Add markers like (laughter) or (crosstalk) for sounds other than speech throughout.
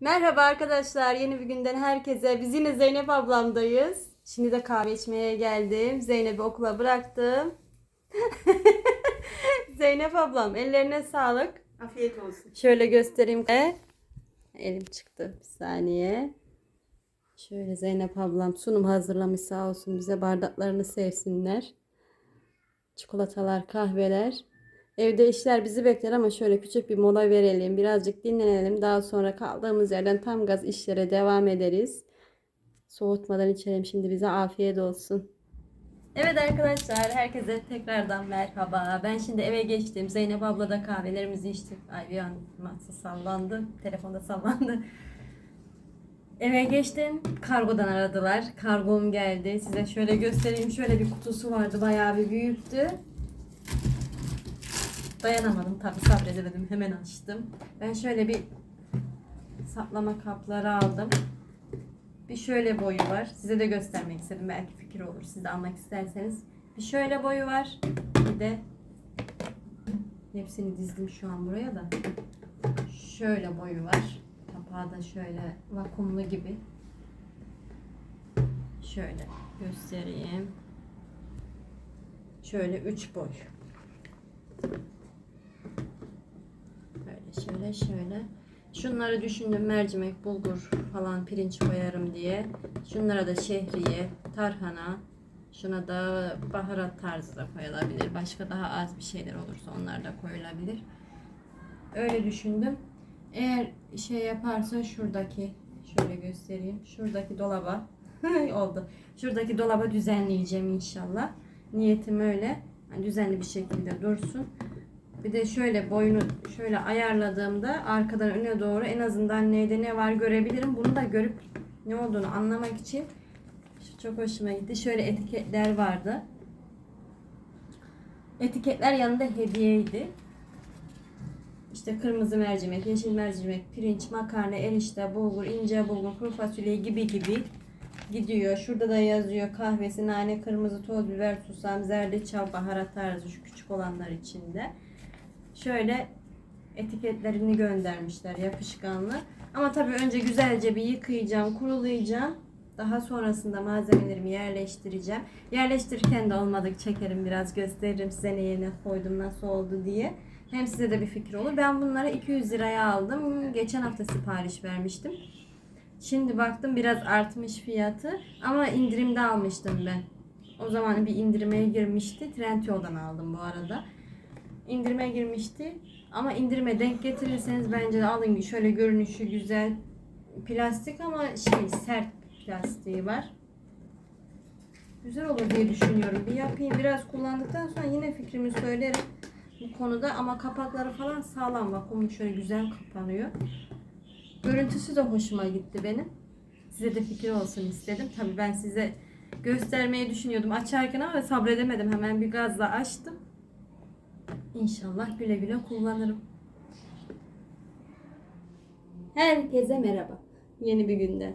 Merhaba arkadaşlar. Yeni bir günden herkese. Biz yine Zeynep ablamdayız. Şimdi de kahve içmeye geldim. Zeynep'i okula bıraktım. (laughs) Zeynep ablam ellerine sağlık. Afiyet olsun. Şöyle göstereyim. E, Elim çıktı. Bir saniye. Şöyle Zeynep ablam sunum hazırlamış sağ olsun bize bardaklarını sevsinler. Çikolatalar, kahveler. Evde işler bizi bekler ama şöyle küçük bir mola verelim. Birazcık dinlenelim. Daha sonra kaldığımız yerden tam gaz işlere devam ederiz. Soğutmadan içelim. Şimdi bize afiyet olsun. Evet arkadaşlar herkese tekrardan merhaba. Ben şimdi eve geçtim. Zeynep abla da kahvelerimizi içtik. Ay bir an masa sallandı. Telefonda sallandı. Eve geçtim. Kargodan aradılar. Kargom geldi. Size şöyle göstereyim. Şöyle bir kutusu vardı. Bayağı bir büyüktü. Dayanamadım tabii sabredemedim. Hemen açtım. Ben şöyle bir saplama kapları aldım. Bir şöyle boyu var. Size de göstermek istedim. Belki fikir olur. Siz de almak isterseniz. Bir şöyle boyu var. Bir de hepsini dizdim şu an buraya da. Şöyle boyu var. Kapağı da şöyle vakumlu gibi. Şöyle göstereyim. Şöyle üç boy. Şöyle şöyle. Şunları düşündüm mercimek, bulgur falan pirinç koyarım diye. Şunlara da şehriye, tarhana, şuna da baharat tarzı da koyulabilir. Başka daha az bir şeyler olursa onlar da koyulabilir. Öyle düşündüm. Eğer şey yaparsa şuradaki şöyle göstereyim. Şuradaki dolaba (laughs) oldu. Şuradaki dolaba düzenleyeceğim inşallah. Niyetim öyle. Yani düzenli bir şekilde dursun. Bir de şöyle boyunu şöyle ayarladığımda arkadan öne doğru en azından neyde ne var görebilirim. Bunu da görüp ne olduğunu anlamak için şu çok hoşuma gitti. Şöyle etiketler vardı. Etiketler yanında hediyeydi. İşte kırmızı mercimek, yeşil mercimek, pirinç, makarna, erişte, bulgur, ince bulgur, kuru fasulye gibi gibi gidiyor. Şurada da yazıyor kahvesi, nane, kırmızı toz biber, susam, zerdeçal, baharat tarzı şu küçük olanlar içinde. Şöyle etiketlerini göndermişler yapışkanlı. Ama tabii önce güzelce bir yıkayacağım, kurulayacağım. Daha sonrasında malzemelerimi yerleştireceğim. Yerleştirirken de olmadık çekerim biraz gösteririm size ne yerine koydum nasıl oldu diye. Hem size de bir fikir olur. Ben bunları 200 liraya aldım. Geçen hafta sipariş vermiştim. Şimdi baktım biraz artmış fiyatı ama indirimde almıştım ben. O zaman bir indirime girmişti. Trendyol'dan aldım bu arada. İndirime girmişti. Ama indirime denk getirirseniz bence de alın. Şöyle görünüşü güzel. Plastik ama şey sert plastiği var. Güzel olur diye düşünüyorum. Bir yapayım. Biraz kullandıktan sonra yine fikrimi söylerim bu konuda ama kapakları falan sağlam vakumlu şöyle güzel kapanıyor. Görüntüsü de hoşuma gitti benim. Size de fikir olsun istedim. Tabii ben size göstermeyi düşünüyordum açarken ama sabredemedim. Hemen bir gazla açtım. İnşallah güle güle kullanırım. Herkese merhaba. Yeni bir günde.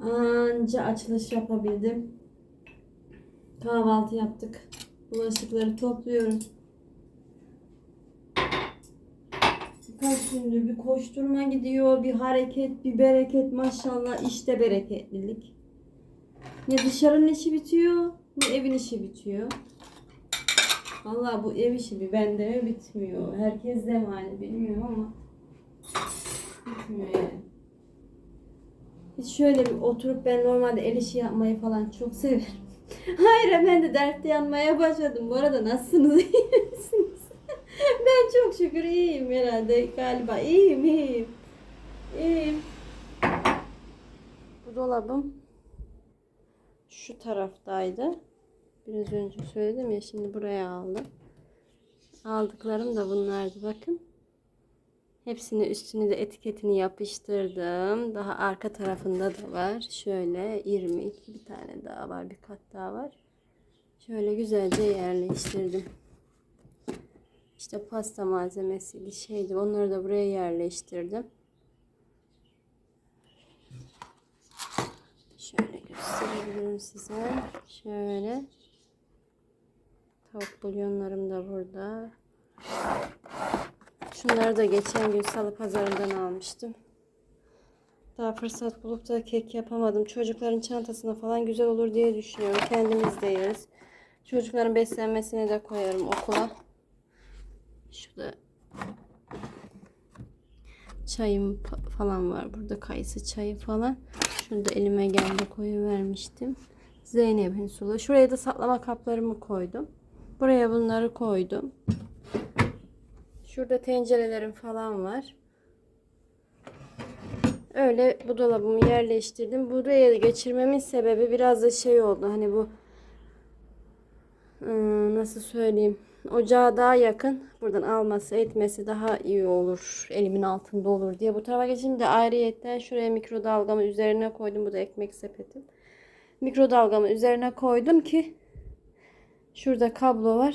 Anca açılış yapabildim. Kahvaltı yaptık. Bulaşıkları topluyorum. Birkaç gündür bir koşturma gidiyor, bir hareket, bir bereket maşallah işte bereketlilik. Ne dışarının işi bitiyor, ne evin işi bitiyor. Vallahi bu ev işi bir bende mi bitmiyor. Herkes de mi bilmiyorum ama bitmiyor yani. Hiç şöyle bir oturup ben normalde el işi yapmayı falan çok severim. (laughs) Hayır ben de dertte yanmaya başladım. Bu arada nasılsınız? (laughs) İyi misiniz? (laughs) ben çok şükür iyiyim herhalde galiba. İyiyim iyiyim. İyiyim. Bu dolabım şu taraftaydı. Biraz önce söyledim ya şimdi buraya aldım. Aldıklarım da bunlardı bakın. Hepsini üstüne de etiketini yapıştırdım. Daha arka tarafında da var. Şöyle irmik bir tane daha var. Bir kat daha var. Şöyle güzelce yerleştirdim. İşte pasta malzemesi şeydi. Onları da buraya yerleştirdim. Şöyle gösterebilirim size. Şöyle. Tavuk bulyonlarım da burada. Şunları da geçen gün salı pazarından almıştım. Daha fırsat bulup da kek yapamadım. Çocukların çantasına falan güzel olur diye düşünüyorum. Kendimiz de yeriz. Çocukların beslenmesine de koyarım okula. Şurada çayım fa- falan var. Burada kayısı çayı falan. Şurada elime geldi koyu vermiştim. Zeynep'in sulu. Şuraya da saklama kaplarımı koydum. Buraya bunları koydum. Şurada tencerelerim falan var. Öyle bu dolabımı yerleştirdim. Buraya geçirmemin sebebi biraz da şey oldu. Hani bu ıı, nasıl söyleyeyim? Ocağa daha yakın. Buradan alması etmesi daha iyi olur. Elimin altında olur diye. Bu tarafa geçince de ayrıyetten şuraya mikrodalgamı üzerine koydum. Bu da ekmek sepetim. Mikrodalgamı üzerine koydum ki şurada kablo var.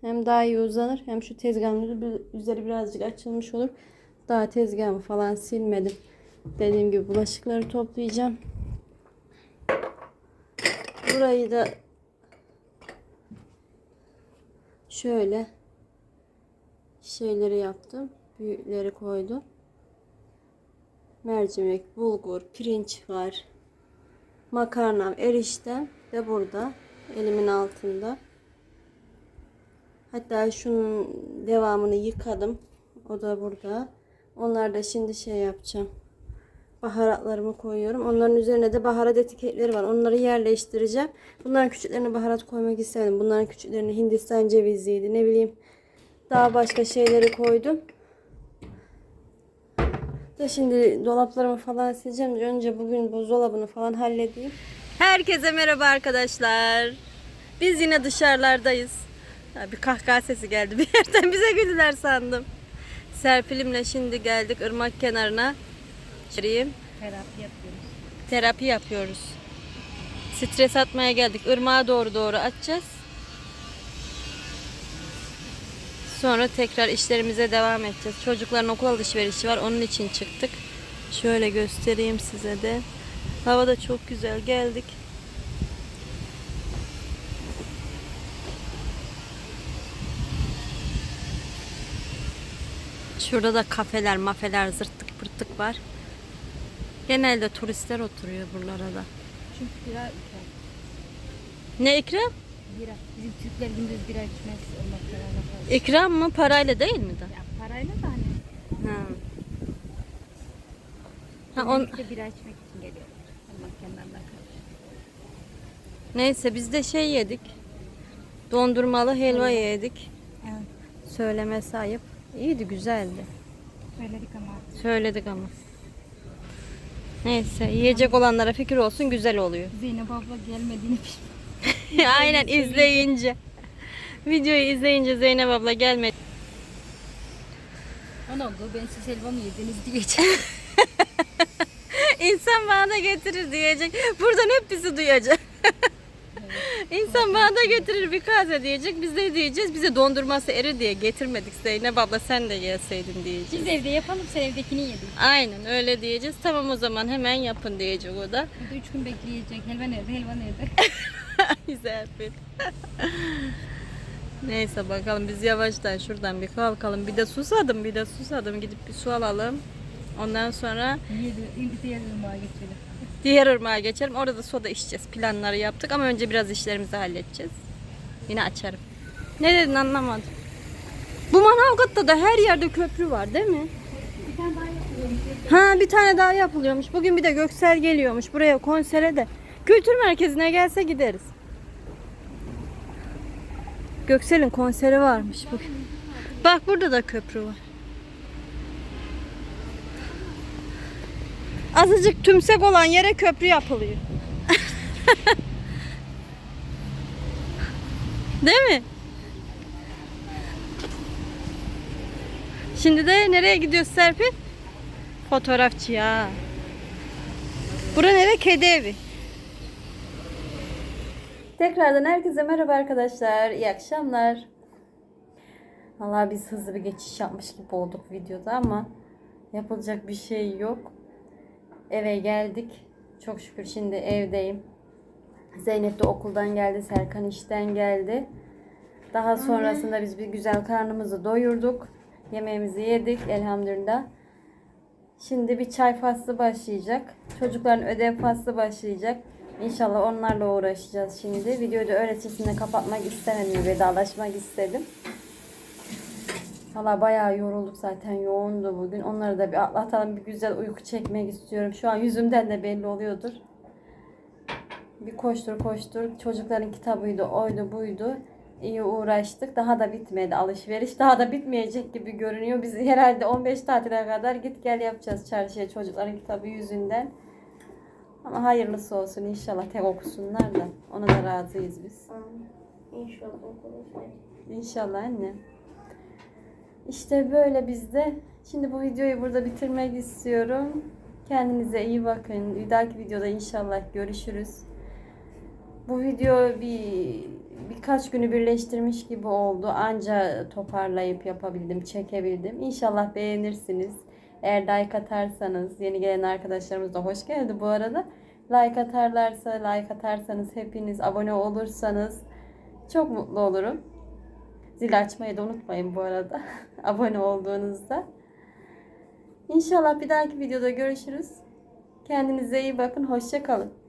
Hem daha iyi uzanır hem şu tezgahın üzeri birazcık açılmış olur. Daha tezgahımı falan silmedim. Dediğim gibi bulaşıkları toplayacağım. Burayı da şöyle şeyleri yaptım. Büyükleri koydum. Mercimek, bulgur, pirinç var. Makarnam, eriştem de burada. Elimin altında. Hatta şunun devamını yıkadım. O da burada. Onlar da şimdi şey yapacağım. Baharatlarımı koyuyorum. Onların üzerine de baharat etiketleri var. Onları yerleştireceğim. Bunların küçüklerine baharat koymak istemedim. Bunların küçüklerine Hindistan ceviziydi. Ne bileyim. Daha başka şeyleri koydum. Da şimdi dolaplarımı falan sileceğim. Önce bugün buzdolabını falan halledeyim. Herkese merhaba arkadaşlar. Biz yine dışarılardayız. Bir kahkaha sesi geldi bir (laughs) yerden bize güldüler sandım. Serpil'imle şimdi geldik ırmak kenarına. Şurayım. Terapi yapıyoruz. Terapi yapıyoruz. Stres atmaya geldik. Irmağa doğru doğru atacağız. Sonra tekrar işlerimize devam edeceğiz. Çocukların okul alışverişi var. Onun için çıktık. Şöyle göstereyim size de. Hava da çok güzel. Geldik. Şurada da kafeler, mafeler, zırttık pırttık var. Genelde turistler oturuyor buralara da. Çünkü bira ikram. Ne ikram? Bira. Bizim Türkler gündüz bira içmez. İkram mı? Parayla değil mi de? Ya parayla da hani. Ha. Ha, on... Bira içmek için geliyorlar. Irmak kenarına karşı. Neyse biz de şey yedik. Dondurmalı helva yedik. Evet. Söylemesi ayıp. İyiydi, güzeldi. Söyledik ama. Söyledik ama. Neyse yiyecek olanlara fikir olsun güzel oluyor. Zeynep abla gelmediğini. (laughs) Aynen izleyince. Videoyu izleyince Zeynep abla gelmedi. Ana oldu ben siz helva mı yediniz (laughs) diyeceğim. İnsan bana da getirir diyecek. Buradan hep bizi duyacak. İnsan bana da getirir bir kase diyecek. Biz de diyeceğiz. Bize dondurması eri diye getirmedik Zeynep abla sen de gelseydin diyeceğiz. Biz evde yapalım sen evdekini yedin. Aynen öyle diyeceğiz. Tamam o zaman hemen yapın diyecek o da. Burada üç gün bekleyecek. Helva nerede? Helva nerede? (laughs) Güzel bir. Neyse bakalım biz yavaştan şuradan bir kalkalım. Bir de susadım bir de susadım. Gidip bir su alalım. Ondan sonra Yedi. Diğer ırmağa geçelim. diğer ırmağa geçelim. Orada soda içeceğiz. Planları yaptık ama önce biraz işlerimizi halledeceğiz. Yine açarım. Ne dedin anlamadım. Bu Manavgat'ta da her yerde köprü var değil mi? Bir tane daha yapıyorum. Ha bir tane daha yapılıyormuş. Bugün bir de Göksel geliyormuş buraya konsere de. Kültür merkezine gelse gideriz. Göksel'in konseri varmış bugün. Bak burada da köprü var. Azıcık tümsek olan yere köprü yapılıyor. Değil mi? Şimdi de nereye gidiyoruz Serpil? Fotoğrafçıya. Bura nere? Kedi evi. Tekrardan herkese merhaba arkadaşlar. İyi akşamlar. Vallahi biz hızlı bir geçiş yapmış gibi olduk videoda ama yapılacak bir şey yok. Eve geldik. Çok şükür şimdi evdeyim. Zeynep de okuldan geldi. Serkan işten geldi. Daha sonrasında biz bir güzel karnımızı doyurduk. Yemeğimizi yedik elhamdülillah. Şimdi bir çay faslı başlayacak. Çocukların ödev faslı başlayacak. İnşallah onlarla uğraşacağız şimdi. Videoyu da öğretisinde kapatmak istemedim. Vedalaşmak istedim. Valla bayağı yorulduk zaten. Yoğundu bugün. Onları da bir atlatalım. Bir güzel uyku çekmek istiyorum. Şu an yüzümden de belli oluyordur. Bir koştur koştur. Çocukların kitabıydı, oydu buydu. İyi uğraştık. Daha da bitmedi alışveriş. Daha da bitmeyecek gibi görünüyor. Biz herhalde 15 tatile kadar git gel yapacağız çarşıya çocukların kitabı yüzünden. Ama hayırlısı olsun inşallah tek okusunlar da. Ona da razıyız biz. İnşallah okuruz. İnşallah anne. İşte böyle bizde. Şimdi bu videoyu burada bitirmek istiyorum. Kendinize iyi bakın. Bir dahaki videoda inşallah görüşürüz. Bu video bir birkaç günü birleştirmiş gibi oldu. Anca toparlayıp yapabildim, çekebildim. İnşallah beğenirsiniz. Eğer like atarsanız, yeni gelen arkadaşlarımız da hoş geldi bu arada. Like atarlarsa, like atarsanız hepiniz abone olursanız çok mutlu olurum. Zil açmayı da unutmayın bu arada. (laughs) abone olduğunuzda. İnşallah bir dahaki videoda görüşürüz. Kendinize iyi bakın. Hoşça kalın.